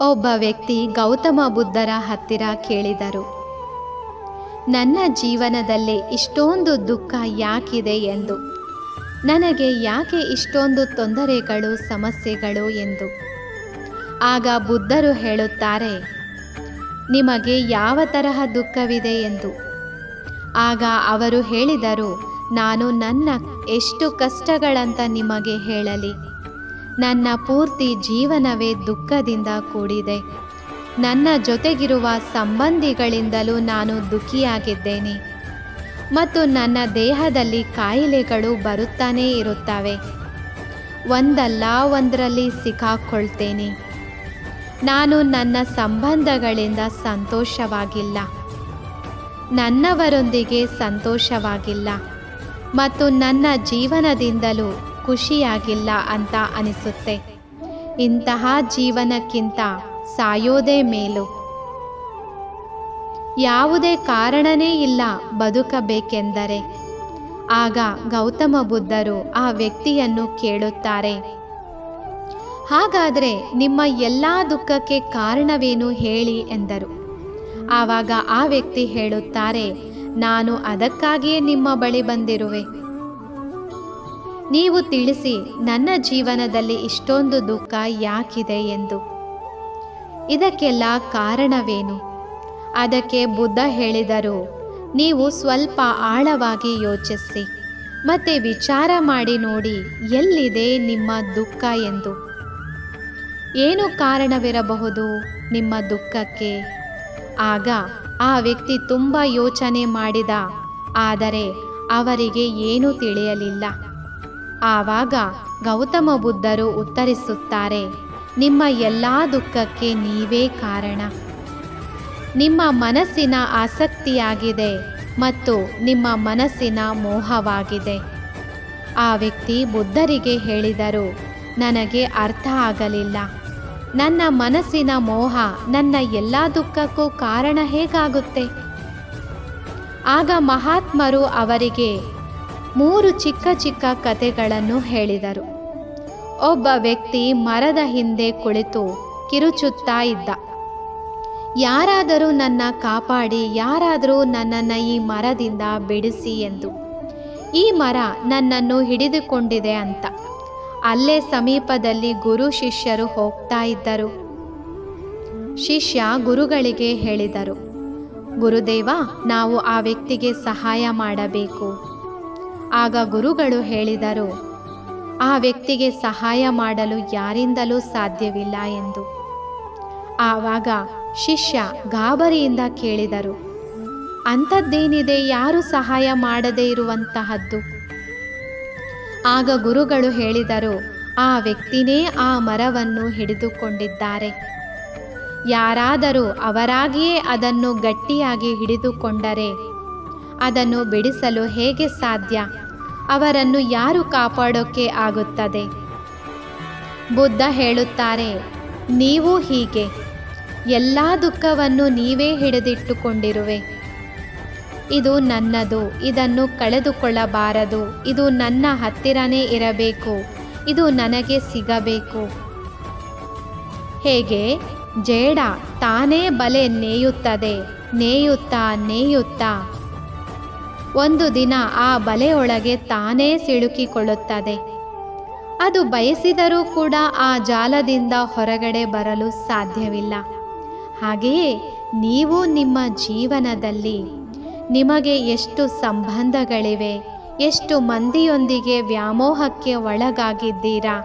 ಒಬ್ಬ ವ್ಯಕ್ತಿ ಗೌತಮ ಬುದ್ಧರ ಹತ್ತಿರ ಕೇಳಿದರು. ನನ್ನ ಜೀವನದಲ್ಲಿ ಇಷ್ಟೊಂದು ದುಃಖ ಯಾಕಿದೆ ಎಂದು. ನನಗೆ ಯಾಕೆ ಇಷ್ಟೊಂದು ತೊಂದರೆಗಳು, ಸಮಸ್ಯೆಗಳು ಎಂದು. ಆಗ ಬುದ್ಧರು ಹೇಳುತ್ತಾರೆ, ನಿಮಗೆ ಯಾವ ತರಹ ದುಃಖವಿದೆ ಎಂದು? ಆಗ ಅವರು ಹೇಳಿದರು, ನಾನು ನನ್ನ ಎಷ್ಟು ಕಷ್ಟಗಳಂತ ನಿಮಗೆ ಹೇಳಲಿ. ನನ್ನ ಪೂರ್ತಿ ಜೀವನವೇ ದುಃಖದಿಂದ ಕೂಡಿದೆ. ನನ್ನ ಜೊತೆಗಿರುವ ಸಂಬಂಧಿಗಳಿಂದಲೂ ನಾನು ದುಃಖಿಯಾಗಿದ್ದೇನೆ. ಮತ್ತು ನನ್ನ ದೇಹದಲ್ಲಿ ಕಾಯಿಲೆಗಳು ಬರುತ್ತಾನೇ ಇರುತ್ತವೆ. ಒಂದಲ್ಲ ಒಂದರಲ್ಲಿ ಸಿಕ್ಕಾಕೊಳ್ತೇನೆ. ನಾನು ನನ್ನ ಸಂಬಂಧಗಳಿಂದ ಸಂತೋಷವಾಗಿಲ್ಲ. ನನ್ನವರೊಂದಿಗೆ ಸಂತೋಷವಾಗಿಲ್ಲ. ಮತ್ತು ನನ್ನ ಜೀವನದಿಂದಲೂ ಖುಷಿಯಾಗಿಲ್ಲ ಅಂತ ಅನಿಸುತ್ತೆ. ಇಂತಹ ಜೀವನಕ್ಕಿಂತ ಸಾಯೋದೇ ಮೇಲು. ಯಾವುದೇ ಕಾರಣನೇ ಇಲ್ಲ ಬದುಕಬೇಕೆಂದರೆ. ಆಗ ಗೌತಮ ಬುದ್ಧರು ಆ ವ್ಯಕ್ತಿಯನ್ನು ಕೇಳುತ್ತಾರೆ. ಹಾಗಾದರೆ ನಿಮ್ಮ ಎಲ್ಲ ದುಃಖಕ್ಕೆ ಕಾರಣವೇನು ಹೇಳಿ ಎಂದರು. ಆವಾಗ ಆ ವ್ಯಕ್ತಿ ಹೇಳುತ್ತಾರೆ, ನಾನು ಅದಕ್ಕಾಗಿಯೇ ನಿಮ್ಮ ಬಳಿ ಬಂದಿರುವೆ. ನೀವು ತಿಳಿಸಿ ನನ್ನ ಜೀವನದಲ್ಲಿ ಇಷ್ಟೊಂದು ದುಃಖ ಯಾಕಿದೆ ಎಂದು. ಇದಕ್ಕೆಲ್ಲ ಕಾರಣವೇನು? ಅದಕ್ಕೆ ಬುದ್ಧ ಹೇಳಿದರು, ನೀವು ಸ್ವಲ್ಪ ಆಳವಾಗಿ ಯೋಚಿಸಿ, ಮತ್ತೆ ವಿಚಾರ ಮಾಡಿ ನೋಡಿ ಎಲ್ಲಿದೆ ನಿಮ್ಮ ದುಃಖ ಎಂದು. ಏನು ಕಾರಣವಿರಬಹುದು ನಿಮ್ಮ ದುಃಖಕ್ಕೆ? ಆಗ ಆ ವ್ಯಕ್ತಿ ತುಂಬ ಯೋಚನೆ ಮಾಡಿದ, ಆದರೆ ಅವರಿಗೆ ಏನೂ ತಿಳಿಯಲಿಲ್ಲ. ಆವಾಗ ಗೌತಮ ಬುದ್ಧರು ಉತ್ತರಿಸುತ್ತಾರೆ, ನಿಮ್ಮ ಎಲ್ಲ ದುಃಖಕ್ಕೆ ನೀವೇ ಕಾರಣ. ನಿಮ್ಮ ಮನಸ್ಸಿನ ಆಸಕ್ತಿಯಾಗಿದೆ ಮತ್ತು ನಿಮ್ಮ ಮನಸ್ಸಿನ ಮೋಹವಾಗಿದೆ. ಆ ವ್ಯಕ್ತಿ ಬುದ್ಧರಿಗೆ ಹೇಳಿದರು, ನನಗೆ ಅರ್ಥ ಆಗಲಿಲ್ಲ. ನನ್ನ ಮನಸ್ಸಿನ ಮೋಹ ನನ್ನ ಎಲ್ಲ ದುಃಖಕ್ಕೂ ಕಾರಣ ಹೇಗಾಗುತ್ತೆ? ಆಗ ಮಹಾತ್ಮರು ಅವರಿಗೆ ಮೂರು ಚಿಕ್ಕ ಚಿಕ್ಕ ಕತೆಗಳನ್ನು ಹೇಳಿದರು. ಒಬ್ಬ ವ್ಯಕ್ತಿ ಮರದ ಹಿಂದೆ ಕುಳಿತು ಕಿರುಚುತ್ತಾ ಇದ್ದ. ಯಾರಾದರೂ ನನ್ನ ಕಾಪಾಡಿ, ಯಾರಾದರೂ ನನ್ನನ್ನು ಈ ಮರದಿಂದ ಬಿಡಿಸಿ ಎಂದು. ಈ ಮರ ನನ್ನನ್ನು ಹಿಡಿದುಕೊಂಡಿದೆ ಅಂತ. ಅಲ್ಲೇ ಸಮೀಪದಲ್ಲಿ ಗುರು ಶಿಷ್ಯರು ಹೋಗ್ತಾ ಇದ್ದರು. ಶಿಷ್ಯ ಗುರುಗಳಿಗೆ ಹೇಳಿದರು, ಗುರುದೇವ, ನಾವು ಆ ವ್ಯಕ್ತಿಗೆ ಸಹಾಯ ಮಾಡಬೇಕು. ಆಗ ಗುರುಗಳು ಹೇಳಿದರು, ಆ ವ್ಯಕ್ತಿಗೆ ಸಹಾಯ ಮಾಡಲು ಯಾರಿಂದಲೂ ಸಾಧ್ಯವಿಲ್ಲ ಎಂದು. ಆವಾಗ ಶಿಷ್ಯ ಗಾಬರಿಯಿಂದ ಕೇಳಿದರು, ಅಂಥದ್ದೇನಿದೆ, ಯಾರು ಸಹಾಯ ಮಾಡದೇ ಇರುವಂತಹದ್ದು? ಆಗ ಗುರುಗಳು ಹೇಳಿದರು, ಆ ವ್ಯಕ್ತಿನೇ ಆ ಮರವನ್ನು ಹಿಡಿದುಕೊಂಡಿದ್ದಾರೆ. ಯಾರಾದರೂ ಅವರಾಗಿಯೇ ಅದನ್ನು ಗಟ್ಟಿಯಾಗಿ ಹಿಡಿದುಕೊಂಡರೆ ಅದನ್ನು ಬಿಡಿಸಲು ಹೇಗೆ ಸಾಧ್ಯ? ಅವರನ್ನು ಯಾರು ಕಾಪಾಡೋಕೆ ಆಗುತ್ತದೆ? ಬುದ್ಧ ಹೇಳುತ್ತಾರೆ, ನೀವು ಹೀಗೆ. ಎಲ್ಲ ದುಃಖವನ್ನು ನೀವೇ ಹಿಡಿದಿಟ್ಟುಕೊಂಡಿರುವೆ. ಇದು ನನ್ನದು, ಇದನ್ನು ಕಳೆದುಕೊಳ್ಳಬಾರದು. ಇದು ನನ್ನ ಹತ್ತಿರನೇ ಇರಬೇಕು. ಇದು ನನಗೆ ಸಿಗಬೇಕು. ಹೇಗೆ? ಜೇಡ ತಾನೇ ಬಲೆ ನೇಯುತ್ತದೆ. ನೇಯುತ್ತಾ ನೇಯುತ್ತಾ. ಒಂದು ದಿನ ಆ ಬಲೆಯೊಳಗೆ ತಾನೇ ಸಿಲುಕಿಕೊಳ್ಳುತ್ತದೆ. ಅದು ಬಯಸಿದರೂ ಕೂಡ ಆ ಜಾಲದಿಂದ ಹೊರಗಡೆ ಬರಲು ಸಾಧ್ಯವಿಲ್ಲ. ಹಾಗೆಯೇ ನೀವು ನಿಮ್ಮ ಜೀವನದಲ್ಲಿ ನಿಮಗೆ ಎಷ್ಟು ಸಂಬಂಧಗಳಿವೆ, ಎಷ್ಟು ಮಂದಿಯೊಂದಿಗೆ ವ್ಯಾಮೋಹಕ್ಕೆ ಒಳಗಾಗಿದ್ದೀರಾ,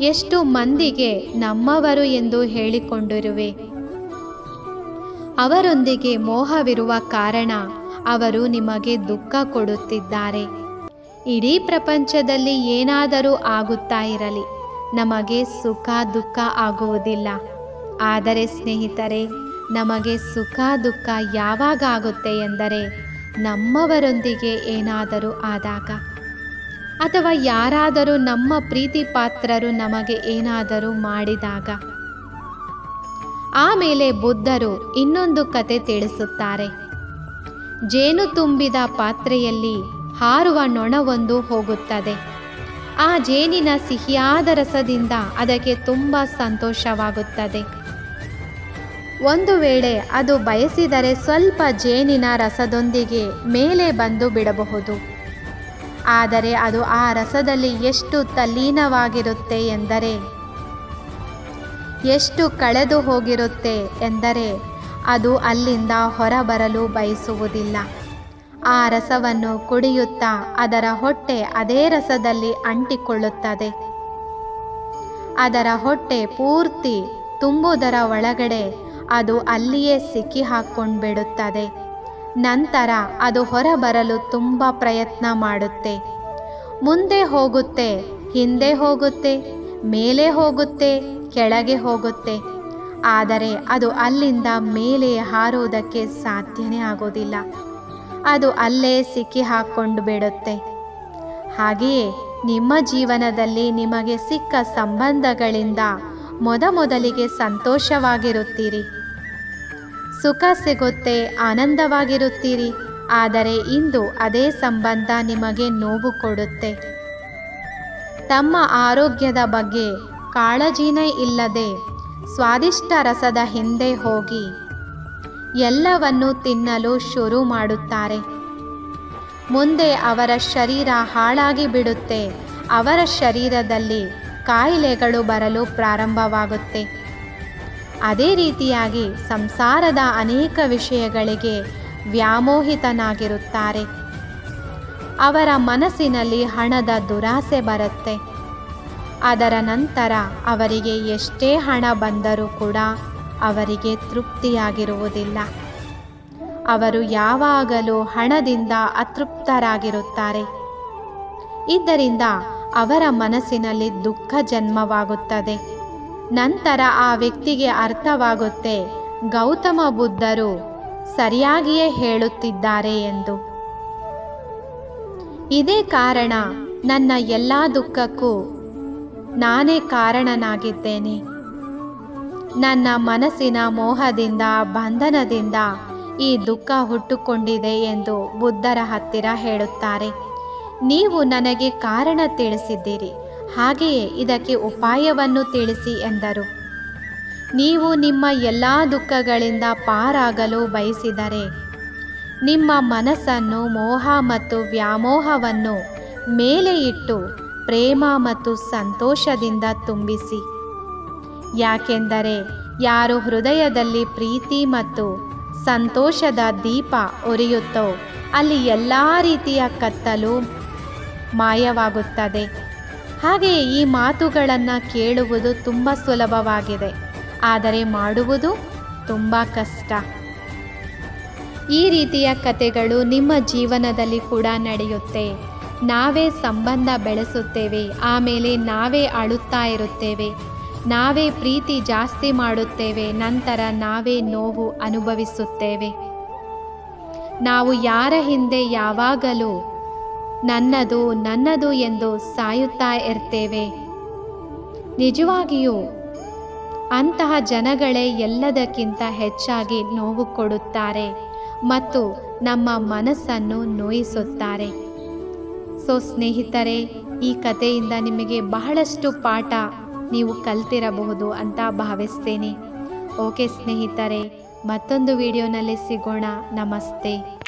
ಎಷ್ಟು ಮಂದಿಗೆ ನಮ್ಮವರು ಎಂದು ಹೇಳಿಕೊಂಡಿರುವೆ. ಅವರೊಂದಿಗೆ ಮೋಹವಿರುವ ಕಾರಣ ಅವರು ನಿಮಗೆ ದುಃಖ ಕೊಡುತ್ತಿದ್ದಾರೆ. ಇಡೀ ಪ್ರಪಂಚದಲ್ಲಿ ಏನಾದರೂ ಆಗುತ್ತಾ ಇರಲಿ, ನಮಗೆ ಸುಖ ದುಃಖ ಆಗುವುದಿಲ್ಲ. ಆದರೆ ಸ್ನೇಹಿತರೆ, ನಮಗೆ ಸುಖ ದುಃಖ ಯಾವಾಗ ಆಗುತ್ತೆ ಎಂದರೆ, ನಮ್ಮವರೊಂದಿಗೆ ಏನಾದರೂ ಆದಾಗ. ಅಥವಾ ಯಾರಾದರೂ ನಮ್ಮ ಪ್ರೀತಿ ಪಾತ್ರರು ನಮಗೆ ಏನಾದರೂ ಮಾಡಿದಾಗ. ಆಮೇಲೆ ಬುದ್ಧರು ಇನ್ನೊಂದು ಕತೆ ತಿಳಿಸುತ್ತಾರೆ. ಜೇನು ತುಂಬಿದ ಪಾತ್ರೆಯಲ್ಲಿ ಹಾರುವ ನೊಣವೊಂದು ಹೋಗುತ್ತದೆ. ಆ ಜೇನಿನ ಸಿಹಿಯಾದ ರಸದಿಂದ ಅದಕ್ಕೆ ತುಂಬ ಸಂತೋಷವಾಗುತ್ತದೆ. ಒಂದು ವೇಳೆ ಅದು ಬಯಸಿದರೆ ಸ್ವಲ್ಪ ಜೇನಿನ ರಸದೊಂದಿಗೆ ಮೇಲೆ ಬಂದು ಬಿಡಬಹುದು. ಆದರೆ ಅದು ಆ ರಸದಲ್ಲಿ ಎಷ್ಟು ತಲ್ಲೀನವಾಗಿರುತ್ತೆ ಎಂದರೆ, ಎಷ್ಟು ಕಳೆದು ಹೋಗಿರುತ್ತೆ ಎಂದರೆ ಅದು ಅಲ್ಲಿಂದ ಹೊರಬರಲು ಬಯಸುವುದಿಲ್ಲ. ಆ ರಸವನ್ನು ಕುಡಿಯುತ್ತಾ ಅದರ ಹೊಟ್ಟೆ ಅದೇ ರಸದಲ್ಲಿ ಅಂಟಿಕೊಳ್ಳುತ್ತದೆ. ಅದರ ಹೊಟ್ಟೆ ಪೂರ್ತಿ ತುಂಬುವುದರ ಒಳಗಡೆ ಅದು ಅಲ್ಲಿಯೇ ಸಿಕ್ಕಿ ಹಾಕ್ಕೊಂಡ್ಬಿಡುತ್ತದೆ ನಂತರ ಅದು ಹೊರಬರಲು ತುಂಬ ಪ್ರಯತ್ನ ಮಾಡುತ್ತೆ. ಮುಂದೆ ಹೋಗುತ್ತೆ, ಹಿಂದೆ ಹೋಗುತ್ತೆ, ಮೇಲೆ ಹೋಗುತ್ತೆ, ಕೆಳಗೆ ಹೋಗುತ್ತೆ. ಆದರೆ ಅದು ಅಲ್ಲಿಂದ ಮೇಲೆ ಹಾರೋದಕ್ಕೆ ಸಾಧ್ಯನೇ ಆಗೋದಿಲ್ಲ. ಅದು ಅಲ್ಲೇ ಸಿಕ್ಕಿ ಹಾಕ್ಕೊಂಡು ಬಿಡುತ್ತೆ. ಹಾಗೆಯೇ ನಿಮ್ಮ ಜೀವನದಲ್ಲಿ ನಿಮಗೆ ಸಿಕ್ಕ ಸಂಬಂಧಗಳಿಂದ ಮೊದಮೊದಲಿಗೆ ಸಂತೋಷವಾಗಿರುತ್ತೀರಿ. ಸುಖ ಸಿಗುತ್ತೆ, ಆನಂದವಾಗಿರುತ್ತೀರಿ. ಆದರೆ ಇಂದು ಅದೇ ಸಂಬಂಧ ನಿಮಗೆ ನೋವು ಕೊಡುತ್ತೆ. ತಮ್ಮ ಆರೋಗ್ಯದ ಬಗ್ಗೆ ಕಾಳಜಿನೇ ಇಲ್ಲದೆ ಸ್ವಾದಿಷ್ಟ ರಸದ ಹಿಂದೆ ಹೋಗಿ ಎಲ್ಲವನ್ನು ತಿನ್ನಲು ಶುರು ಮಾಡುತ್ತಾರೆ. ಮುಂದೆ ಅವರ ಶರೀರ ಹಾಳಾಗಿ ಬಿಡುತ್ತೆ. ಅವರ ಶರೀರದಲ್ಲಿ ಕಾಯಿಲೆಗಳು ಬರಲು ಪ್ರಾರಂಭವಾಗುತ್ತೆ. ಅದೇ ರೀತಿಯಾಗಿ ಸಂಸಾರದ ಅನೇಕ ವಿಷಯಗಳಿಗೆ ವ್ಯಾಮೋಹಿತನಾಗಿರುತ್ತಾರೆ. ಅವರ ಮನಸ್ಸಿನಲ್ಲಿ ಹಣದ ದುರಾಸೆ ಬರುತ್ತೆ. ಅದರ ನಂತರ ಅವರಿಗೆ ಎಷ್ಟೇ ಹಣ ಬಂದರೂ ಕೂಡ ಅವರಿಗೆ ತೃಪ್ತಿಯಾಗಿರುವುದಿಲ್ಲ. ಅವರು ಯಾವಾಗಲೂ ಹಣದಿಂದ ಅತೃಪ್ತರಾಗಿರುತ್ತಾರೆ. ಇದರಿಂದ ಅವರ ಮನಸ್ಸಿನಲ್ಲಿ ದುಃಖ ಜನ್ಮವಾಗುತ್ತದೆ. ನಂತರ ಆ ವ್ಯಕ್ತಿಗೆ ಅರ್ಥವಾಗುತ್ತೆ, ಗೌತಮ ಬುದ್ಧರು ಸರಿಯಾಗಿಯೇ ಹೇಳುತ್ತಿದ್ದಾರೆ ಎಂದು. ಇದೇ ಕಾರಣ ನನ್ನ ಎಲ್ಲ ದುಃಖಕ್ಕೂ ನಾನೇ ಕಾರಣನಾಗಿದ್ದೇನೆ. ನನ್ನ ಮನಸ್ಸಿನ ಮೋಹದಿಂದ, ಬಂಧನದಿಂದ ಈ ದುಃಖ ಹುಟ್ಟುಕೊಂಡಿದೆ ಎಂದು ಬುದ್ಧರ ಹತ್ತಿರ ಹೇಳುತ್ತಾರೆ. ನೀವು ನನಗೆ ಕಾರಣ ತಿಳಿಸಿದ್ದೀರಿ, ಹಾಗೆಯೇ ಇದಕ್ಕೆ ಉಪಾಯವನ್ನು ತಿಳಿಸಿ ಎಂದರು. ನೀವು ನಿಮ್ಮ ಎಲ್ಲ ದುಃಖಗಳಿಂದ ಪಾರಾಗಲು ಬಯಸಿದರೆ, ನಿಮ್ಮ ಮನಸ್ಸನ್ನು ಮೋಹ ಮತ್ತು ವ್ಯಾಮೋಹವನ್ನು ಮೇಲೆ ಇಟ್ಟು ಪ್ರೇಮ ಮತ್ತು ಸಂತೋಷದಿಂದ ತುಂಬಿಸಿ. ಯಾಕೆಂದರೆ ಯಾರು ಹೃದಯದಲ್ಲಿ ಪ್ರೀತಿ ಮತ್ತು ಸಂತೋಷದ ದೀಪ ಉರಿಯುತ್ತೋ ಅಲ್ಲಿ ಎಲ್ಲ ರೀತಿಯ ಕತ್ತಲು ಮಾಯವಾಗುತ್ತದೆ. ಹಾಗೆಯೇ ಈ ಮಾತುಗಳನ್ನು ಕೇಳುವುದು ತುಂಬ ಸುಲಭವಾಗಿದೆ. ಆದರೆ ಮಾಡುವುದು ತುಂಬ ಕಷ್ಟ. ಈ ರೀತಿಯ ಕತೆಗಳು ನಿಮ್ಮ ಜೀವನದಲ್ಲಿ ಕೂಡ ನಡೆಯುತ್ತೆ. ನಾವೇ ಸಂಬಂಧ ಬೆಳೆಸುತ್ತೇವೆ, ಆಮೇಲೆ ನಾವೇ ಅಳುತ್ತಾ ಇರುತ್ತೇವೆ. ನಾವೇ ಪ್ರೀತಿ ಜಾಸ್ತಿ ಮಾಡುತ್ತೇವೆ, ನಂತರ ನಾವೇ ನೋವು ಅನುಭವಿಸುತ್ತೇವೆ. ನಾವು ಯಾರ ಹಿಂದೆ ಯಾವಾಗಲೂ ನನ್ನದು ನನ್ನದು ಎಂದು ಸಾಯುತ್ತಾ ಇರ್ತೇವೆ. ನಿಜವಾಗಿಯೂ ಅಂತಹ ಜನಗಳೇ ಎಲ್ಲದಕ್ಕಿಂತ ಹೆಚ್ಚಾಗಿ ನೋವು ಕೊಡುತ್ತಾರೆ ಮತ್ತು ನಮ್ಮ ಮನಸ್ಸನ್ನು ನೋಯಿಸುತ್ತಾರೆ. ಸೊ ಸ್ನೇಹಿತರೆ, ಈ ಕಥೆಯಿಂದ ನಿಮಗೆ ಬಹಳಷ್ಟು ಪಾಠ ನೀವು ಕಲ್ತಿರಬಹುದು ಅಂತ ಭಾವಿಸ್ತೇನೆ. ಓಕೆ ಸ್ನೇಹಿತರೆ, ಮತ್ತೊಂದು ವಿಡಿಯೋನಲ್ಲಿ ಸಿಗೋಣ. ನಮಸ್ತೆ.